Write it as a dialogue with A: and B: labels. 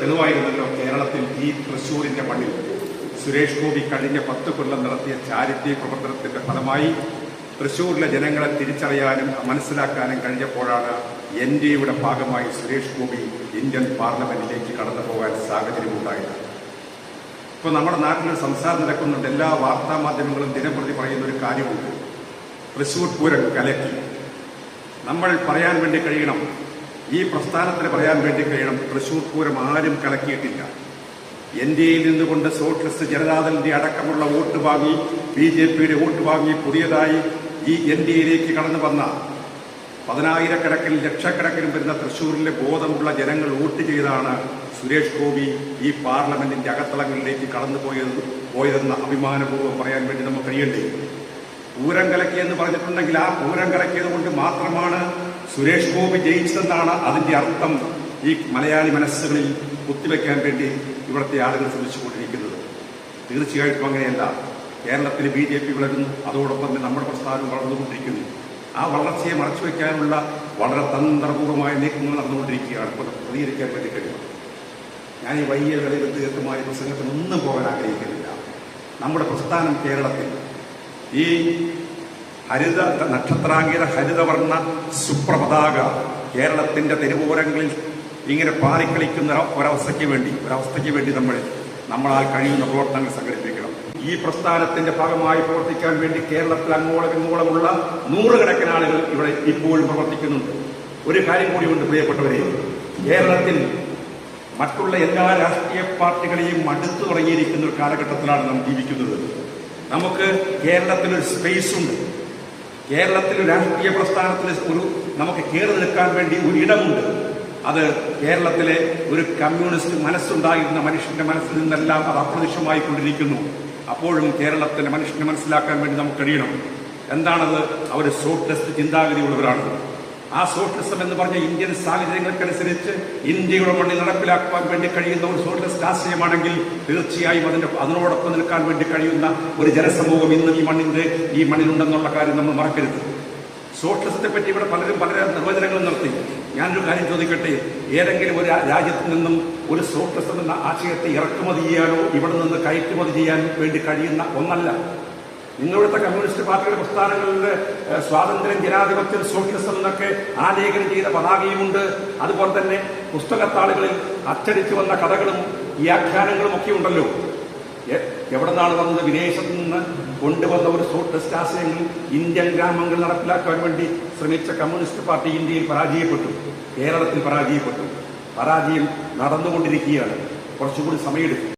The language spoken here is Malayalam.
A: തെളിവായിരുന്നല്ലോ കേരളത്തിൽ ഈ തൃശൂരിന്റെ മണ്ണിൽ. സുരേഷ് ഗോപി കഴിഞ്ഞ പത്ത് കൊല്ലം നടത്തിയ ചാരിറ്റി പ്രവർത്തനത്തിന്റെ ഫലമായി തൃശൂരിലെ ജനങ്ങളെ തിരിച്ചറിയാനും മനസ്സിലാക്കാനും കഴിഞ്ഞപ്പോഴാണ് എൻ ഡി എയുടെ ഭാഗമായി സുരേഷ് ഗോപി ഇന്ത്യൻ പാർലമെന്റിലേക്ക് കടന്നു പോകാൻ സാഹചര്യമുണ്ടായത്. ഇപ്പോൾ നമ്മുടെ നാട്ടിൽ സംസാരം നടക്കുന്നുണ്ട്. എല്ലാ വാർത്താ മാധ്യമങ്ങളും ദിനംപ്രതി പറയുന്ന ഒരു കാര്യമുണ്ട്. തൃശൂർ പൂരം കലക്കി. നമ്മൾ പറയാൻ വേണ്ടി കഴിയണം. ഈ പ്രസ്ഥാനത്തിന് പറയാൻ വേണ്ടി കഴിയണം. തൃശൂർ പൂരം ആരും കലക്കിയിട്ടില്ല. എയിൽ നിന്നുകൊണ്ട് സോഷ്യലിസ്റ്റ് ജനതാദളിന്റെ അടക്കമുള്ള വോട്ട് വാങ്ങി ബി ജെ പിയുടെ വോട്ട് വാങ്ങി പുതിയതായി ഈ എൻ ഡി എയിലേക്ക് കടന്നു വന്ന പതിനായിരക്കണക്കിന് ലക്ഷക്കണക്കിന് വരുന്ന തൃശൂരിലെ ബോധമുള്ള ജനങ്ങൾ വോട്ട് ചെയ്താണ് സുരേഷ് ഗോപി ഈ പാർലമെന്റിന്റെ അകത്തളങ്ങളിലേക്ക് കടന്നു പോയത് പോയതെന്ന് അഭിമാനപൂർവം പറയാൻ വേണ്ടി നമുക്ക് കഴിയേണ്ടി? പൂരം കലക്കിയെന്ന് പറഞ്ഞിട്ടുണ്ടെങ്കിൽ ആ പൂരം കലക്കിയത് കൊണ്ട് മാത്രമാണ് സുരേഷ് ഗോപി ജയിച്ചതെന്നാണ് അതിന്റെ അർത്ഥം ഈ മലയാളി മനസ്സുകളിൽ കുത്തിവെക്കാൻ വേണ്ടി ഇവിടുത്തെ ആളുകൾ ശ്രമിച്ചുകൊണ്ടിരിക്കുന്നത്. തീർച്ചയായിട്ടും അങ്ങനെയല്ല. കേരളത്തിൽ ബി ജെ പി വളരുന്നു. അതോടൊപ്പം തന്നെ നമ്മുടെ പ്രസ്ഥാനം വളർന്നുകൊണ്ടിരിക്കുന്നു. ആ വളർച്ചയെ മറച്ചുവെക്കാനുള്ള വളരെ തന്ത്രപൂർവമായ നീക്കങ്ങൾ നടന്നുകൊണ്ടിരിക്കുകയാണ്. പ്രതികരിക്കാൻ വേണ്ടി കഴിയും. ഞാൻ ഈ വലിയ വിലയിൽ ദീർഘമായ പ്രസംഗത്തിനൊന്നും പോകാൻ ആഗ്രഹിക്കുന്നില്ല. നമ്മുടെ പ്രസ്ഥാനം കേരളത്തിൽ ഈ ഹരിത നക്ഷത്രാങ്കിത ഹരിതവർണ സുപ്രപതാക കേരളത്തിന്റെ തെരുവോരങ്ങളിൽ ഇങ്ങനെ പാറിക്കളിക്കുന്ന ഒരവസ്ഥയ്ക്ക് വേണ്ടി ഒരവസ്ഥയ്ക്ക് വേണ്ടി നമ്മൾ നമ്മളാൽ കഴിയുന്ന പ്രവർത്തനങ്ങൾ സംഘടിപ്പിക്കണം. ഈ പ്രസ്ഥാനത്തിന്റെ ഭാഗമായി പ്രവർത്തിക്കാൻ വേണ്ടി കേരളത്തിൽ അങ്ങോളം ഇങ്ങോളമുള്ള നൂറുകണക്കിന് ആളുകൾ ഇവിടെ ഇപ്പോഴും പ്രവർത്തിക്കുന്നുണ്ട്. ഒരു കാര്യം കൂടി ഉണ്ട് പ്രിയപ്പെട്ടവരെ കേരളത്തിൽ മറ്റുള്ള എല്ലാ രാഷ്ട്രീയ പാർട്ടികളെയും അടുത്തു തുടങ്ങിയിരിക്കുന്ന ഒരു കാലഘട്ടത്തിലാണ് നാം ജീവിക്കുന്നത്. നമുക്ക് കേരളത്തിൽ ഒരു സ്പേസ് ഉണ്ട്. കേരളത്തിൽ രാഷ്ട്രീയ പ്രസ്ഥാനത്തിൽ ഒരു നമുക്ക് കയറി നിൽക്കാൻ വേണ്ടി ഒരു ഇടമുണ്ട്. അത് കേരളത്തിലെ ഒരു കമ്മ്യൂണിസ്റ്റ് മനസ്സുണ്ടായിരുന്ന മനുഷ്യന്റെ മനസ്സിൽ നിന്നെല്ലാം അത് അപ്രത്യക്ഷമായി കൊണ്ടിരിക്കുന്നു. അപ്പോഴും കേരളത്തിലെ മനുഷ്യനെ മനസ്സിലാക്കാൻ വേണ്ടി നമുക്ക് കഴിയണം. എന്താണത്? അവർ സോഷ്യലിസ്റ്റ് ചിന്താഗതിയുള്ളവരാണ്. ആ സോഷ്യലിസം എന്ന് പറഞ്ഞ ഇന്ത്യൻ സാഹചര്യങ്ങൾക്കനുസരിച്ച് ഇന്ത്യയുടെ മണ്ണിൽ നടപ്പിലാക്കുവാൻ വേണ്ടി കഴിയുന്ന ഒരു സോഷ്യലിസ്റ്റ് ആശയമാണെങ്കിൽ തീർച്ചയായും അതിന്റെ അതിനോടൊപ്പം നിൽക്കാൻ വേണ്ടി കഴിയുന്ന ഒരു ജനസമൂഹം ഇന്നും ഈ മണ്ണിന്റെ ഈ മണ്ണിലുണ്ടെന്നുള്ള കാര്യം നമ്മൾ മറക്കരുത്. സോഷ്യലിസത്തെ പറ്റി ഇവിടെ പലരും പല നിർവചനങ്ങളും നടത്തി. ഞാനൊരു കാര്യം ചോദിക്കട്ടെ? ഏതെങ്കിലും ഒരു രാജ്യത്ത് നിന്നും ഒരു സോഷ്യലിസം എന്ന ആശയത്തെ ഇറക്കുമതി ചെയ്യാനോ ഇവിടെ നിന്ന് കയറ്റുമതി ചെയ്യാൻ വേണ്ടി കഴിയുന്ന ഒന്നല്ല. നിങ്ങളിവിടുത്തെ കമ്മ്യൂണിസ്റ്റ് പാർട്ടിയുടെ പ്രസ്ഥാനങ്ങളിലെ സ്വാതന്ത്ര്യം ജനാധിപത്യം സോഷ്യലിസം എന്നൊക്കെ ആലേഖനം ചെയ്ത പതാകയുമുണ്ട്. അതുപോലെ തന്നെ പുസ്തകത്താളുകളിൽ അച്ചടിച്ചു വന്ന കഥകളും വ്യാഖ്യാനങ്ങളും ഒക്കെ ഉണ്ടല്ലോ. എവിടെ നിന്നാണ് വന്നത്? വിദേശത്ത് നിന്ന് കൊണ്ടുവന്ന ഒരു സോഷ്യലിസ്റ്റ് ആശയങ്ങൾ ഇന്ത്യൻ ഗ്രാമങ്ങൾ നടപ്പിലാക്കാൻ വേണ്ടി ശ്രമിച്ച കമ്മ്യൂണിസ്റ്റ് പാർട്ടി ഇന്ത്യയിൽ പരാജയപ്പെട്ടു. കേരളത്തിൽ പരാജയപ്പെട്ടു. പരാജയം നടന്നുകൊണ്ടിരിക്കുകയാണ്. കുറച്ചുകൂടി സമയമെടുക്കും.